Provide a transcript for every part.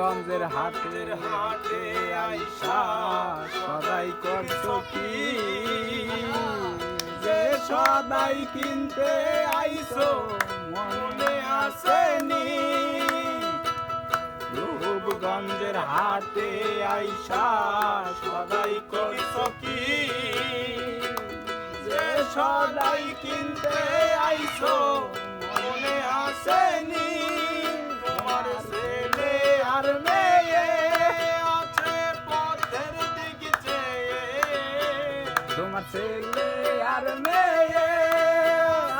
রূপগঞ্জের হাটের হাটে আইসা, সদাই করছ কি? যে সদাই কিনতে আইসো, মনে আসেনি। রূপগঞ্জের হাটে আইসা, সদাই করছ কি? যে সদাই কিনতে তোমার ছেলে আর মেয়ে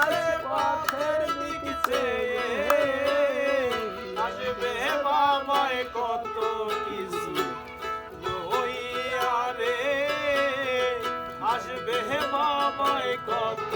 আছে পথের দিকে আসবে বাবায় কত কিছু লইয়া রে। আসবে বাবায় কত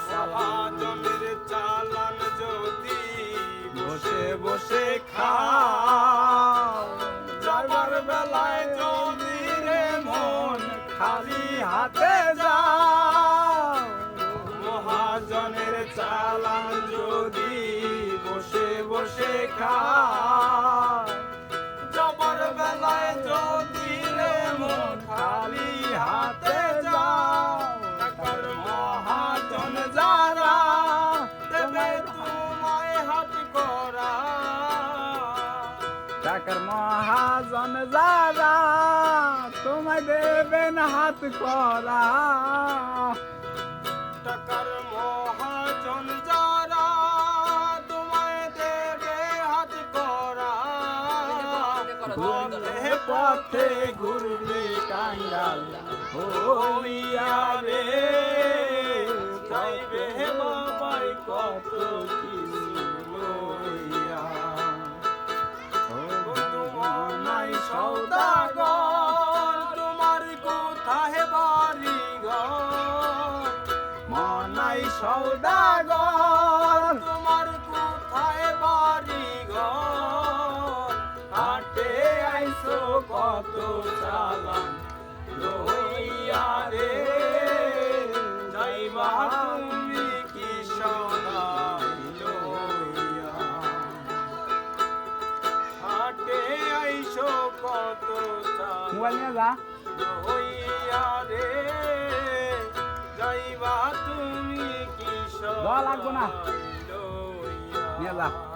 মহাজনের চালান যদি বসে বসে বেলায় যদি মন খালি হাতে মহাজনের চালান যদি বসে বসে টাকার মহাজন যারা তোমায় দেবেন হাত করা। টাকার মহাজন যারা তোমায় দেবে হাত করা। পথে ঘুরবে কাঙ্গাল হইয়া সৌদাগর। তোমার কোথায় বাড়ি ঘর হাটে আইসো কত চালান? লইয়া রে যাইবা তুমি কি সদাই লইয়া হাটে আইসো কত মোবাইল নিয়ে যা। হইয়া রে লাগবো না। নিয়ে।